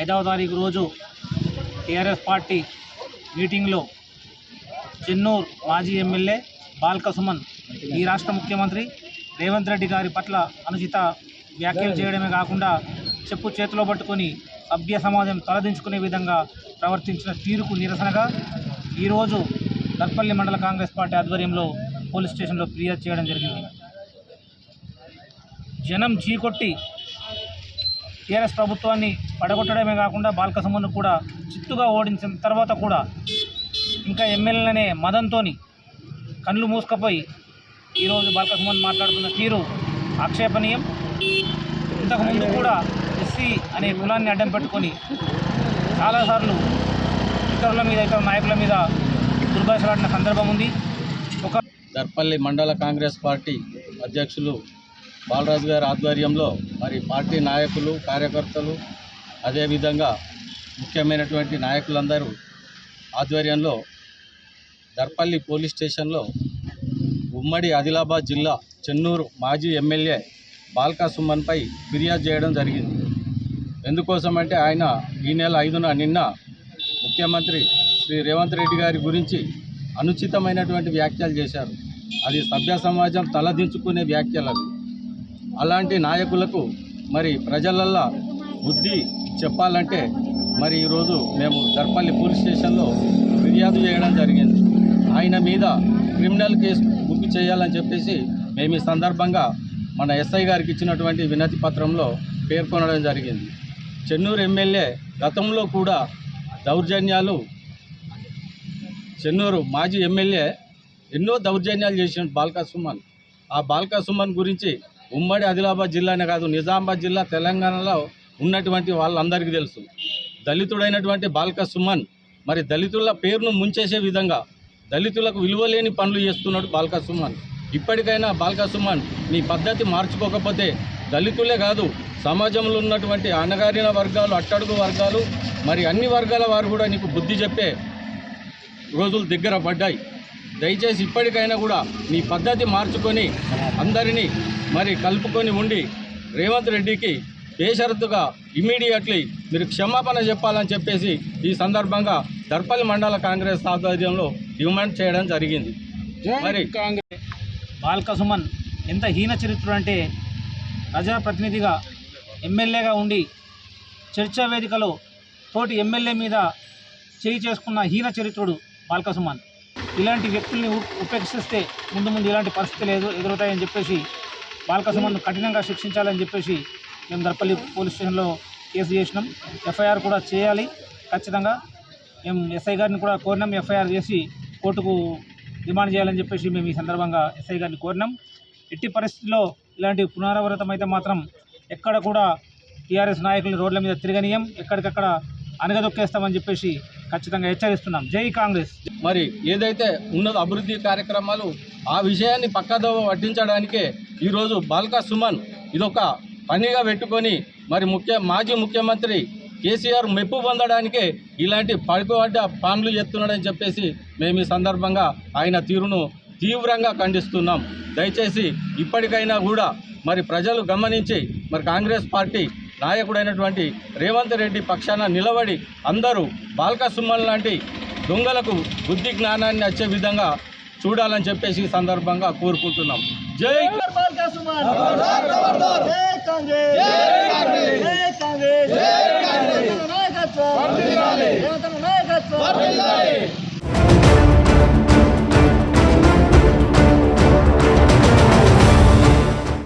ఐదవ తారీఖు రోజు టీఆర్ఎస్ పార్టీ మీటింగ్లో చెన్నూరు మాజీ ఎమ్మెల్యే బాల్క సుమన్ ఈ రాష్ట్ర ముఖ్యమంత్రి రేవంత్ రెడ్డి గారి పట్ల అనుచిత వ్యాఖ్యలు చేయడమే కాకుండా చెప్పు చేతిలో పట్టుకొని సభ్య సమాజం తలదించుకునే విధంగా ప్రవర్తించిన తీరుకు నిరసనగా ఈరోజు దర్పల్లి మండల కాంగ్రెస్ పార్టీ ఆధ్వర్యంలో పోలీస్ స్టేషన్లో ఫిర్యాదు చేయడం జరిగింది. జనం చీకొట్టి టీఆర్ఎస్ ప్రభుత్వాన్ని పడగొట్టడమే కాకుండా బాల్క సుమన్ను కూడా చిత్తుగా ఓడించిన తర్వాత కూడా ఇంకా ఎమ్మెల్యేలనే మదంతో కళ్ళు మూసుకపోయి ఈరోజు బాల్క సుమన్ మాట్లాడుతున్న తీరు ఆక్షేపణీయం. ఇంతకుముందు కూడా ఎస్సీ అనే కులాన్ని అడ్డం పెట్టుకొని చాలాసార్లు ఇతరుల మీద ఇతర నాయకుల మీద దుర్భాషలాడిన సందర్భం ఉంది. ఒక దర్పల్లి మండల కాంగ్రెస్ పార్టీ అధ్యక్షులు బాలరాజు గారి ఆధ్వర్యంలో మరి పార్టీ నాయకులు కార్యకర్తలు అదేవిధంగా ముఖ్యమైనటువంటి నాయకులందరూ ఆధ్వర్యంలో దర్పల్లి పోలీస్ స్టేషన్లో ఉమ్మడి ఆదిలాబాద్ జిల్లా చెన్నూరు మాజీ ఎమ్మెల్యే బాల్కా సుమన్పై ఫిర్యాదు చేయడం జరిగింది. ఎందుకోసమంటే ఆయన ఈ నెల ఐదున నిన్న ముఖ్యమంత్రి శ్రీ రేవంత్ రెడ్డి గారి గురించి అనుచితమైనటువంటి వ్యాఖ్యలు చేశారు. అది సభ్య సమాజం తలదించుకునే వ్యాఖ్యలు అవి. అలాంటి నాయకులకు మరి ప్రజలల్లా బుద్ధి చెప్పాలంటే మరి ఈరోజు మేము దర్పల్లి పోలీస్ స్టేషన్లో ఫిర్యాదు చేయడం జరిగింది. ఆయన మీద క్రిమినల్ కేసు బుక్ చేయాలని చెప్పేసి మేము ఈ సందర్భంగా మన ఎస్ఐ గారికి ఇచ్చినటువంటి వినతి పత్రంలో పేర్కొనడం జరిగింది. చెన్నూరు ఎమ్మెల్యే గతంలో కూడా దౌర్జన్యాలు చెన్నూరు మాజీ ఎమ్మెల్యే ఎన్నో దౌర్జన్యాలు చేసిన బాల్కా సుమన్. ఆ బాల్కా సుమన్ గురించి ఉమ్మడి ఆదిలాబాద్ జిల్లానే కాదు నిజామాబాద్ జిల్లా తెలంగాణలో ఉన్నటువంటి వాళ్ళందరికీ తెలుసు. దళితుడైనటువంటి బాల్క సుమన్ మరి దళితుల పేరును ముంచేసే విధంగా దళితులకు విలువలేని పనులు చేస్తున్నాడు బాల్క సుమన్. ఇప్పటికైనా బాల్క సుమన్ నీ పద్ధతి మార్చుకోకపోతే దళితులే కాదు సమాజంలో ఉన్నటువంటి అణగారిన వర్గాలు అట్టడుగు వర్గాలు మరి అన్ని వర్గాల వారు కూడా నీకు బుద్ధి చెప్పే రోజులు దగ్గర పడ్డాయి. దయచేసి ఇప్పటికైనా కూడా మీ పద్ధతి మార్చుకొని అందరినీ మరి కలుపుకొని ఉండి రేవంత్ రెడ్డికి బేషరతుగా ఇమీడియట్లీ మీరు క్షమాపణ చెప్పాలని చెప్పేసి ఈ సందర్భంగా దర్పల్లి మండల కాంగ్రెస్ ఆధ్వర్యంలో డిమాండ్ చేయడం జరిగింది. మరి బాల్క సుమన్ ఎంత హీన చరిత్రుడు అంటే ప్రజాప్రతినిధిగా ఎమ్మెల్యేగా ఉండి చర్చా వేదికలో తోటి ఎమ్మెల్యే మీద చేయి చేసుకున్న హీన చరిత్రుడు బాల్క సుమన్ ఇలాంటి వ్యక్తుల్ని ఉపేక్షిస్తే ముందు ముందు ఇలాంటి పరిస్థితి లేదు ఎదురవుతాయని చెప్పేసి బాల్క సంబంధం కఠినంగా శిక్షించాలని చెప్పేసి మేము దర్పల్లి పోలీస్ స్టేషన్లో కేసు చేసినాం. ఎఫ్ఐఆర్ కూడా చేయాలి. ఖచ్చితంగా మేము ఎస్ఐ గారిని కూడా కోరినాం. ఎఫ్ఐఆర్ చేసి కోర్టుకు డిమాండ్ చేయాలని చెప్పేసి మేము ఈ సందర్భంగా ఎస్ఐ గారిని కోరినాం. ఎట్టి పరిస్థితుల్లో ఇలాంటి పునరావృతం అయితే మాత్రం ఎక్కడ కూడా టీఆర్ఎస్ నాయకులు రోడ్ల మీద తిరగనీయం. ఎక్కడికక్కడ అనగదొక్కేస్తామని చెప్పేసి ఖచ్చితంగా హెచ్చరిస్తున్నాం. జై కాంగ్రెస్. మరి ఏదైతే ఉన్నదో అభివృద్ధి కార్యక్రమాలు ఆ విషయాన్ని పక్కదోవ పట్టించడానికే ఈరోజు బాల్కా సుమన్ ఇదొక పనిగా పెట్టుకొని మరి ముఖ్య మాజీ ముఖ్యమంత్రి కేసీఆర్ మెప్పు పొందడానికే ఇలాంటి పడుకోబడ్డ పనులు చేస్తున్నాడని చెప్పేసి మేము ఈ సందర్భంగా ఆయన తీరును తీవ్రంగా ఖండిస్తున్నాం. దయచేసి ఇప్పటికైనా కూడా మరి ప్రజలు గమనించి మరి కాంగ్రెస్ పార్టీ నాయకుడైనటువంటి రేవంత్ రెడ్డి పక్షాన నిలబడి అందరూ బాల్కా సుమన్ లాంటి దొంగలకు బుద్ధి జ్ఞానాన్ని వచ్చే విధంగా చూడాలని చెప్పేసి ఈ సందర్భంగా కోరుకుంటున్నాం. జై నాయకత్వం